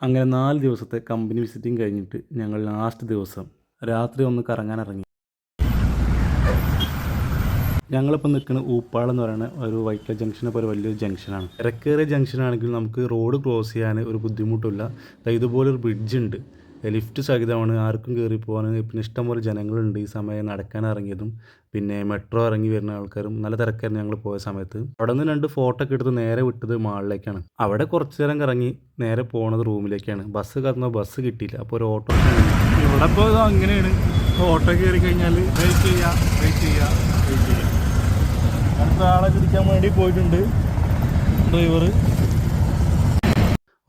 അങ്ങനെ നാല് ദിവസത്തെ കമ്പനി വിസിറ്റിംഗ് കഴിഞ്ഞിട്ട് ഞങ്ങൾ ലാസ്റ്റ് ദിവസം രാത്രി ഒന്ന് കറങ്ങാൻ ഇറങ്ങി. ഞങ്ങളിപ്പോൾ നിൽക്കുന്ന ഊപ്പാളം എന്ന് പറയുന്ന ഒരു വൈറ്റ്ല ജംഗ്ഷനെ പോലെ വലിയൊരു ജംഗ്ഷനാണ് ഇറക്കേറിയ ജംഗ്ഷനാണെങ്കിൽ നമുക്ക് റോഡ് ക്രോസ് ചെയ്യാൻ ഒരു ബുദ്ധിമുട്ടില്ല ഇതുപോലൊരു ബ്രിഡ്ജ് ഉണ്ട്. ലിഫ്റ്റ് സഹിതമാണ് ആർക്കും കയറി പോകാൻ പിന്നെ ഇഷ്ടംപോലെ ജനങ്ങളുണ്ട് ഈ സമയം നടക്കാൻ ഇറങ്ങിയതും. പിന്നെ മെട്രോ ഇറങ്ങി വരുന്ന ആൾക്കാരും നല്ല തിരക്കായിരുന്നു ഞങ്ങൾ പോയ സമയത്ത്. അവിടെ നിന്ന് രണ്ട് ഫോട്ടോ ഒക്കെ എടുത്ത് നേരെ വിട്ടത് മാളിലേക്കാണ്. അവിടെ കുറച്ചു നേരം ഇറങ്ങി നേരെ പോണത് റൂമിലേക്കാണ്. ബസ് കറന്ന ബസ് കിട്ടിയില്ല. അപ്പോൾ ഒരു ഓട്ടോ ഇവിടെ ഇപ്പോൾ അങ്ങനെയാണ്. ഓട്ടോ കയറി കഴിഞ്ഞാൽ വെയിറ്റ് ചെയ്യുക വെയിറ്റ് ചെയ്യുക വെയിറ്റ് ചെയ്യുക അടുത്ത ആളെ പിടിക്കാൻ വേണ്ടി പോയിട്ടുണ്ട്. ഡ്രൈവർ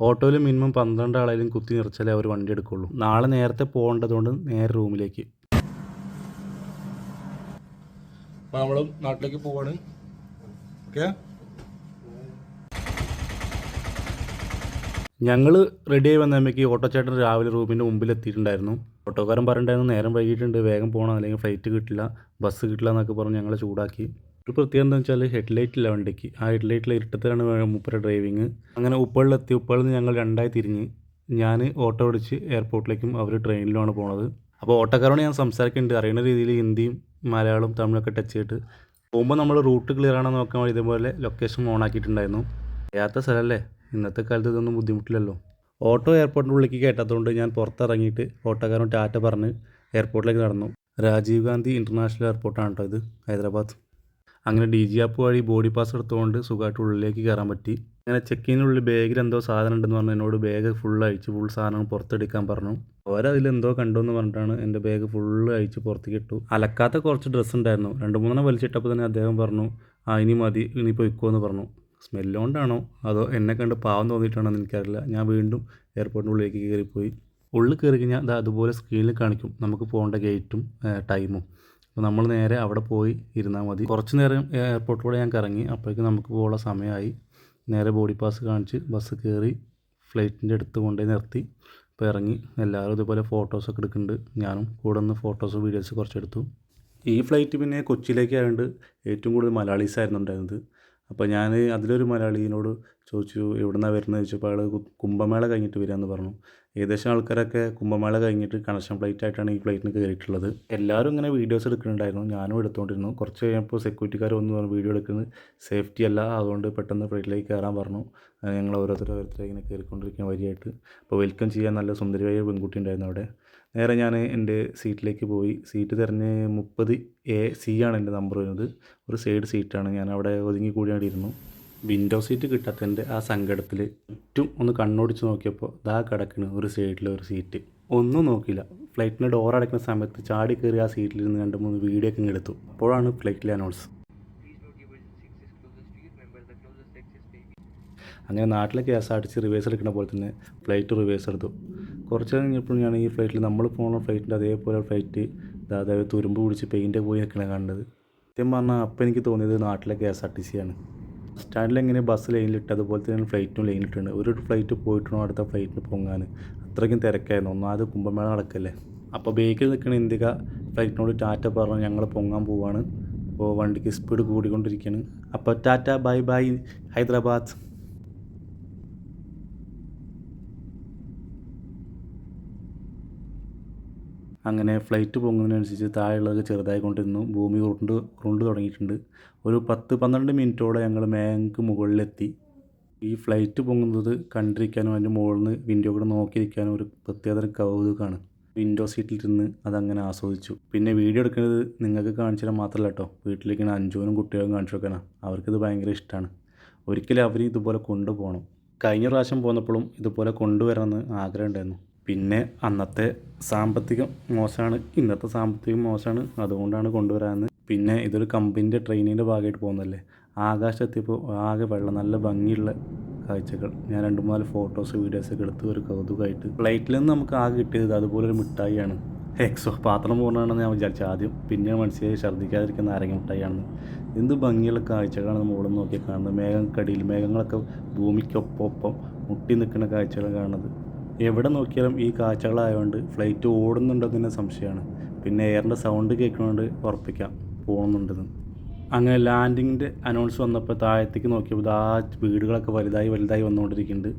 ഓട്ടോയിൽ മിനിമം പന്ത്രണ്ട് ആളായാലും കുത്തി നിറച്ചാലേ അവർ വണ്ടി എടുക്കുള്ളൂ. നാളെ നേരത്തെ പോകേണ്ടതുകൊണ്ട് നേരെ റൂമിലേക്ക്. അപ്പോൾ നമ്മൾ നാട്ടിലേക്ക് പോവാണ്. ഓക്കെ? ഞങ്ങൾ റെഡിയായി വന്നപ്പോഴേക്ക് ഓട്ടോ ചേട്ടൻ രാവിലെ റൂമിന്റെ മുമ്പിൽ എത്തിയിട്ടുണ്ടായിരുന്നു. ഓട്ടോക്കാരൻ പറഞ്ഞിട്ടുണ്ടായിരുന്നു നേരം വൈകിട്ടുണ്ട് വേഗം പോകണം അല്ലെങ്കിൽ ഫ്ലൈറ്റ് കിട്ടില്ല ബസ് കിട്ടില്ല എന്നൊക്കെ പറഞ്ഞ് ഞങ്ങളെ ചൂടാക്കി. ഒരു പ്രത്യേകത എന്താ വെച്ചാൽ ഹെഡ്ലൈറ്റ് ഇല്ല വണ്ടിക്ക്. ആ ഹെഡ്ലൈറ്റിൽ ഇരുട്ടത്തിലാണ് മുപ്പര ഡ്രൈവിങ്. അങ്ങനെ ഉപ്പളിലെത്തി ഉപ്പളിൽ നിന്ന് ഞങ്ങൾ രണ്ടായി തിരിഞ്ഞ് ഞാൻ ഓട്ടോ ഓടിച്ച് എയർപോർട്ടിലേക്കും അവർ ട്രെയിനിലുമാണ് പോണത്. അപ്പോൾ ഓട്ടോക്കാരോട് ഞാൻ സംസാരിക്കുന്നുണ്ട് അറിയുന്ന രീതിയിൽ ഹിന്ദിയും മലയാളവും തമിഴൊക്കെ ടച്ച് ചെയ്തിട്ട് പോകുമ്പോൾ നമ്മൾ റൂട്ട് ക്ലിയർ ആണോ നോക്കാൻ ഇതേപോലെ ലൊക്കേഷൻ ഓൺ ആക്കിയിട്ടുണ്ടായിരുന്നു. അറിയാത്ത സ്ഥലമല്ലേ ഇന്നത്തെ കാലത്ത് ഇതൊന്നും ബുദ്ധിമുട്ടില്ലല്ലോ. ഓട്ടോ എയർപോർട്ടിന്റെ ഉള്ളിലേക്ക് ഞാൻ പുറത്തിറങ്ങിയിട്ട് ഓട്ടോക്കാരൻ ടാറ്റ പറഞ്ഞ് എയർപോർട്ടിലേക്ക് നടന്നു. രാജീവ് ഗാന്ധി ഇന്റർനാഷണൽ എയർപോർട്ടാണ് കേട്ടോ ഇത് ഹൈദരാബാദ്. അങ്ങനെ ഡി ജി ആപ്പ് വഴി ബോഡി പാസ് എടുത്തുകൊണ്ട് സുഖമായിട്ട് ഉള്ളിലേക്ക് കയറാൻ പറ്റി. അങ്ങനെ ചെക്കിനുള്ളിൽ ബാഗിൽ എന്തോ സാധനം ഉണ്ടെന്ന് പറഞ്ഞു. എന്നോട് ബാഗ് ഫുൾ അഴിച്ച് ഫുൾ സാധനം പുറത്തെടുക്കാൻ പറഞ്ഞു. അവരതിൽ എന്തോ കണ്ടു എന്ന് പറഞ്ഞിട്ടാണ് എന്റെ ബാഗ് ഫുൾ അഴിച്ച് പുറത്തേക്ക് ഇട്ടു. അലക്കാത്ത കുറച്ച് ഡ്രസ്സ് ഉണ്ടായിരുന്നു. രണ്ട് മൂന്നെണ്ണം വലിച്ചിട്ടപ്പോൾ തന്നെ അദ്ദേഹം പറഞ്ഞു ആ ഇനി മതി ഇനി പൊയ്ക്കോ എന്ന് പറഞ്ഞു. സ്മെല്ലുകൊണ്ടാണോ അതോ എന്നെ കണ്ട് പാവം തോന്നിയിട്ടാണോ എനിക്കറിയില്ല. ഞാൻ വീണ്ടും എയർപോർട്ടിന്റെ ഉള്ളിലേക്ക് കയറിപ്പോയി. ഉള്ളിൽ കയറി കഴിഞ്ഞാൽ അത് അതുപോലെ സ്ക്രീനിൽ കാണിക്കും. നമുക്ക് പോകേണ്ട ഗേറ്റും ടൈമും അപ്പോൾ നമ്മൾ നേരെ അവിടെ പോയി ഇരുന്നാൽ മതി. കുറച്ച് നേരം എയർപോർട്ടിലൂടെ ഞാൻ കറങ്ങി. അപ്പോഴേക്കും നമുക്ക് പോകാനുള്ള സമയമായി. നേരെ ബോഡി പാസ് കാണിച്ച് ബസ് കയറി ഫ്ലൈറ്റിന്റെ അടുത്ത് കൊണ്ടുപോയി നിർത്തി. അപ്പോൾ ഇറങ്ങി. എല്ലാവരും ഇതുപോലെ ഫോട്ടോസൊക്കെ എടുക്കുന്നുണ്ട്. ഞാനും കൂടെ നിന്ന് ഫോട്ടോസ് വീഡിയോസ് കുറച്ചെടുത്തു ഈ ഫ്ലൈറ്റ് പിന്നെ കൊച്ചിയിലേക്ക് ആയതുകൊണ്ട് ഏറ്റവും കൂടുതൽ മലയാളീസ് ആയിരുന്നു ഉണ്ടായിരുന്നത്. അപ്പോൾ ഞാൻ അതിലൊരു മലയാളീനോട് ചോദിച്ചു എവിടുന്നാണ് വരുന്നത്? ചോദിച്ചപ്പോൾ കു- കുംഭമേള കഴിഞ്ഞിട്ട് വരികയെന്ന് പറഞ്ഞു. ഏകദേശം ആൾക്കാരൊക്കെ കുംഭമേള കഴിഞ്ഞിട്ട് കണക്ഷൻ ഫ്ലൈറ്റ് ആയിട്ടാണ് ഈ ഫ്ലൈറ്റിന് കയറിയിട്ടുള്ളത്. എല്ലാവരും ഇങ്ങനെ വീഡിയോസ് എടുക്കുന്നുണ്ടായിരുന്നു. ഞാനും എടുത്തുകൊണ്ടിരുന്നു കുറച്ച് കഴിഞ്ഞപ്പോൾ സെക്യൂരിറ്റിക്കാർ വന്ന് പറഞ്ഞു വീഡിയോ എടുക്കുന്നത് സേഫ്റ്റി അല്ല. അതുകൊണ്ട് പെട്ടെന്ന് ഫ്ലൈറ്റിലേക്ക് കയറാൻ പറഞ്ഞു. ഞങ്ങൾ ഓരോരുത്തർ ഓരോരുത്തരും ഇങ്ങനെ കയറിക്കൊണ്ടിരിക്കുന്ന വഴിയായിട്ട്. അപ്പോൾ വെൽക്കം ചെയ്യാൻ നല്ല സുന്ദരിയായ പെൺകുട്ടി ഉണ്ടായിരുന്നു അവിടെ. നേരെ ഞാൻ എന്റെ സീറ്റിലേക്ക് പോയി. സീറ്റ് തിരഞ്ഞ് മുപ്പത് എ സി ആണ് എന്റെ നമ്പർ വരുന്നത്. ഒരു സൈഡ് സീറ്റാണ് ഞാൻ അവിടെ ഒതുങ്ങി കൂടി ഇരുന്നു. വിൻഡോ സീറ്റ് കിട്ടാത്തതിന്റെ ആ സങ്കടത്തിൽ ചുറ്റും ഒന്ന് കണ്ണോടിച്ച് നോക്കിയപ്പോൾ ദാ കിടക്കണ ഒരു സൈഡിലെ ഒരു സീറ്റ് ഒന്നും നോക്കിയില്ല. ഫ്ലൈറ്റിന്റെ ഡോർ അടയ്ക്കുന്ന സമയത്ത് ചാടി കയറി ആ സീറ്റിൽ നിന്ന് രണ്ട് മൂന്ന് വീഡിയോ ഒക്കെ എടുത്തു അപ്പോഴാണ് ഫ്ലൈറ്റിലെ അനൗൺസ് അങ്ങനെ നാട്ടിലെ K S R T C reverse എടുക്കുന്ന പോലെ തന്നെ ഫ്ലൈറ്റ് റിവേഴ്സ് എടുത്തു. കുറച്ച് കഴിഞ്ഞപ്പോൾ ഞാൻ ഈ ഫ്ലൈറ്റിൽ നമ്മൾ പോകുന്ന ഫ്ലൈറ്റിന്റെ അതേപോലെ ഫ്ലൈറ്റ് അതായത് തുരുമ്പ് പിടിച്ച് പെയിന്റ് പോയി നിൽക്കണ കണ്ടത്. സത്യം പറഞ്ഞാൽ അപ്പം എനിക്ക് തോന്നിയത് നാട്ടിലെ K S R T C ആണ്. സ്റ്റാൻഡിൽ എങ്ങനെ ബസ് ലൈനിലിട്ട് അതുപോലെ തന്നെ ഫ്ലൈറ്റും ലൈനിലിട്ടുണ്ട് ഒരു ഫ്ലൈറ്റ് പോയിട്ടുണ്ടോ അടുത്ത ഫ്ലൈറ്റിന് പൊങ്ങാൻ? അത്രയ്ക്കും തിരക്കായിരുന്നു. ഒന്നാമത് കുംഭമേള നടക്കല്ലേ. അപ്പോൾ ബേക്കിൽ നിൽക്കുന്ന ഇന്ത്യ ഫ്ലൈറ്റിനോട് ടാറ്റ പറഞ്ഞു ഞങ്ങൾ പൊങ്ങാൻ പോവാണ്. അപ്പോൾ വണ്ടിക്ക് സ്പീഡ് കൂടിക്കൊണ്ടിരിക്കുകയാണ് അപ്പോൾ ടാറ്റ ബൈ ബൈ ഹൈദരാബാദ്. അങ്ങനെ ഫ്ലൈറ്റ് പോകുന്നതിനനുസരിച്ച് താഴെയുള്ളതൊക്കെ ചെറുതായിക്കൊണ്ടിരുന്നു. ഭൂമി ഉരുണ്ട് ഉരുണ്ട് തുടങ്ങിയിട്ടുണ്ട്. ഒരു പത്ത് പന്ത്രണ്ട് മിനിറ്റോടെ ഞങ്ങൾ മേങ്ക് മുകളിലെത്തി. ഈ ഫ്ലൈറ്റ് പൊങ്ങുന്നത് കണ്ടിരിക്കാനും അതിന്റെ മുകളിൽ നിന്ന് വിൻഡോ കൂടെ നോക്കിയിരിക്കാനും ഒരു പ്രത്യേകതരം കൗതുകമാണ് വിൻഡോ സീറ്റിലിരുന്ന് അതങ്ങനെ ആസ്വദിച്ചു. പിന്നെ വീഡിയോ എടുക്കുന്നത് നിങ്ങൾക്ക് കാണിച്ചാൽ മാത്രമല്ല കേട്ടോ വീട്ടിലിരിക്കുന്ന അഞ്ചുവിനും കുട്ടികളും കാണിച്ചു കൊടുക്കണം അവർക്കിത് ഭയങ്കര ഇഷ്ടമാണ് ഒരിക്കലും അവർ ഇതുപോലെ കൊണ്ടുപോകണം. കഴിഞ്ഞ പ്രാവശ്യം പോന്നപ്പോഴും ഇതുപോലെ കൊണ്ടുവരണമെന്ന് ആഗ്രഹം ഉണ്ടായിരുന്നു. പിന്നെ അന്നത്തെ സാമ്പത്തിക മോശമാണ് ഇന്നത്തെ സാമ്പത്തികം മോശമാണ് അതുകൊണ്ടാണ് കൊണ്ടുവരാമെന്ന് പിന്നെ ഇതൊരു കമ്പനിന്റെ ട്രെയിനിന്റെ ഭാഗമായിട്ട് പോകുന്നതല്ലേ? ആകാശത്തെത്തിയപ്പോൾ ആകെ വെള്ളം നല്ല ഭംഗിയുള്ള കാഴ്ചകൾ. ഞാൻ രണ്ട് മൂന്നാൽ ഫോട്ടോസ് വീഡിയോസൊക്കെ എടുത്ത് ഒരു കൗതുകമായിട്ട്. ഫ്ലൈറ്റിൽ നിന്ന് നമുക്ക് ആകെ കിട്ടിയത് അതുപോലെ ഒരു മിഠായിയാണ്. എക്സോ പാത്രം പൂർണമാണെന്ന് ഞാൻ വിചാരിച്ചു ആദ്യം. പിന്നെ മനസ്സിലായി ഛർദ്ദിക്കാതിരിക്കുന്ന നാരങ്ങ മിഠായിയാണ് എന്ത് ഭംഗിയുള്ള കാഴ്ചകളാണ് മുകളിൽ നോക്കി കാണുന്നത്. മേഘക്കടിയിൽ മേഘങ്ങളൊക്കെ ഭൂമിക്കൊപ്പം മുട്ടി നിൽക്കുന്ന കാഴ്ചകൾ കാണുന്നത്. എവിടെ നോക്കിയാലും ഈ കാഴ്ചകളായതുകൊണ്ട് ഫ്ലൈറ്റ് ഓടുന്നുണ്ടോ തന്നെ സംശയമാണ്. പിന്നെ എയറിന്റെ സൗണ്ട് കേൾക്കുന്നുണ്ട് ഉറപ്പിക്കാം. പോകുന്നുണ്ടെന്ന് അങ്ങനെ ലാൻഡിങ്ങിന്റെ അനൗൺസ് വന്നപ്പോൾ താഴത്തേക്ക് നോക്കിയപ്പോൾ ആ വീടുകളൊക്കെ വലുതായി വലുതായി വന്നുകൊണ്ടിരിക്കുന്നുണ്ട്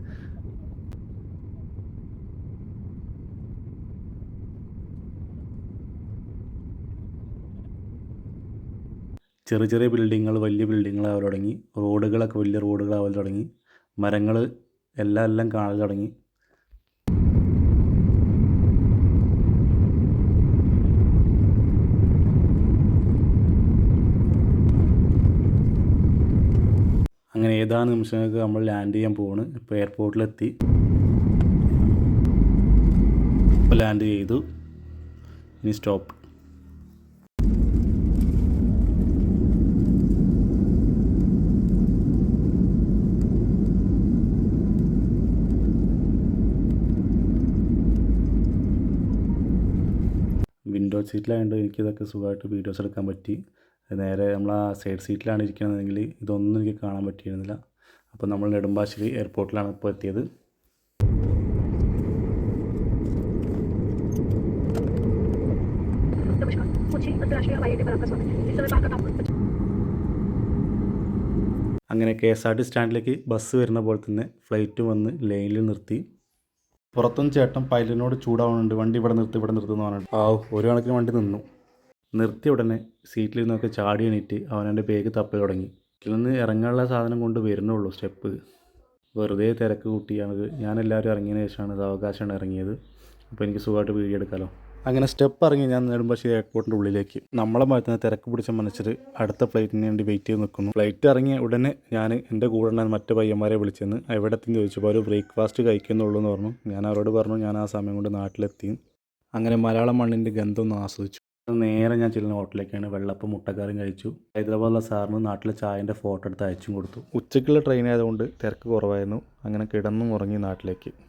ചെറിയ ചെറിയ ബിൽഡിങ്ങുകൾ വലിയ ബിൽഡിങ്ങുകളാവാൻ തുടങ്ങി. റോഡുകളൊക്കെ വലിയ റോഡുകളാവാൻ തുടങ്ങി. മരങ്ങൾ എല്ലാം എല്ലാം കാണാൻ തുടങ്ങി. ഏതാനും നിമിഷങ്ങൾക്ക് നമ്മൾ ലാൻഡ് ചെയ്യാൻ പോവാണ്? ഇപ്പോൾ എയർപോർട്ടിലെത്തി ഇപ്പോൾ ലാൻഡ് ചെയ്തു. ഇനി സ്റ്റോപ്പ് വിൻഡോ സീറ്റിലായതുകൊണ്ട് എനിക്കിതൊക്കെ സുഖമായിട്ട് വീഡിയോസ് എടുക്കാൻ പറ്റി. നേരെ നമ്മൾ ആ സൈഡ് സീറ്റിലാണ് ഇരിക്കുന്നതെങ്കിൽ ഇതൊന്നും എനിക്ക് കാണാൻ പറ്റിയിരുന്നില്ല. അപ്പോൾ നമ്മൾ നെടുമ്പാശ്ശേരി എയർപോർട്ടിലാണ് ഇപ്പോൾ എത്തിയത്. അങ്ങനെ കെ എസ് ആർ ടി സ്റ്റാൻഡിലേക്ക് ബസ് വരുന്ന പോലെ തന്നെ ഫ്ലൈറ്റ് വന്ന് ലൈനിൽ നിർത്തി. പുറത്തും ചേട്ടൻ പൈലറ്റിനോട് ചൂടാവുന്നുണ്ട് വണ്ടി ഇവിടെ നിർത്തി ഇവിടെ നിർത്തുന്നു പറഞ്ഞിട്ട്. ആ ഒരു കണക്കിന് വണ്ടി നിന്നു. നിർത്തിയ ഉടനെ സീറ്റിൽ നിന്നൊക്കെ ചാടി എണീറ്റ് അവനെന്റെ ബാഗ് തപ്പി തുടങ്ങി. ഇതിൽ നിന്ന് ഇറങ്ങാനുള്ള സാധനം കൊണ്ട് വരുന്നുള്ളൂ സ്റ്റെപ്പ് വെറുതെ തിരക്ക് കൂട്ടിയാണിത്. ഞാൻ എല്ലാവരും ഇറങ്ങിയതിന് ശേഷമാണ് ഇത് അവകാശമാണ് ഇറങ്ങിയത്. അപ്പോൾ എനിക്ക് സുഖമായിട്ട് വീഡിയോ എടുക്കാമല്ലോ അങ്ങനെ സ്റ്റെപ്പ് ഇറങ്ങി ഞാൻ നെടുമ്പാശ്ശേരി എയർപോർട്ടിന്റെ ഉള്ളിലേക്ക്. നമ്മളെ മാറ്റുന്ന തിരക്ക് പിടിച്ച മനസ്സിൽ അടുത്ത ഫ്ലൈറ്റിന് വേണ്ടി വെയിറ്റ് ചെയ്ത് നിൽക്കുന്നു. ഫ്ലൈറ്റ് ഇറങ്ങിയ ഉടനെ ഞാൻ എന്റെ കൂടെ ഉണ്ടായിരുന്ന മറ്റു പയ്യന്മാരെ വിളിച്ചെന്ന് എവിടെ എത്തി ചോദിച്ചപ്പോൾ അവർ ബ്രേക്ക്ഫാസ്റ്റ് കഴിക്കുന്നുള്ളൂ എന്ന് പറഞ്ഞു. ഞാൻ അവരോട് പറഞ്ഞു ഞാൻ ആ സമയം കൊണ്ട് നാട്ടിലെത്തി. അങ്ങനെ മലയാള മണ്ണിന്റെ ഗന്ധം ഒന്ന് ആസ്വദിച്ചു. നേരെ ഞാൻ ചെല്ലുന്ന ഹോട്ടലിലേക്കാണ് വെള്ളപ്പം മുട്ടക്കറിയും കഴിച്ചു. ഹൈദരാബാദിലെ സാറിന് നാട്ടിലെ ചായന്റെ ഫോട്ടോ എടുത്ത് അയച്ചും കൊടുത്തു. ഉച്ചയ്ക്കുള്ള ട്രെയിൻ ആയതുകൊണ്ട് തിരക്ക് കുറവായിരുന്നു. അങ്ങനെ കിടന്നും ഉറങ്ങി നാട്ടിലേക്ക്.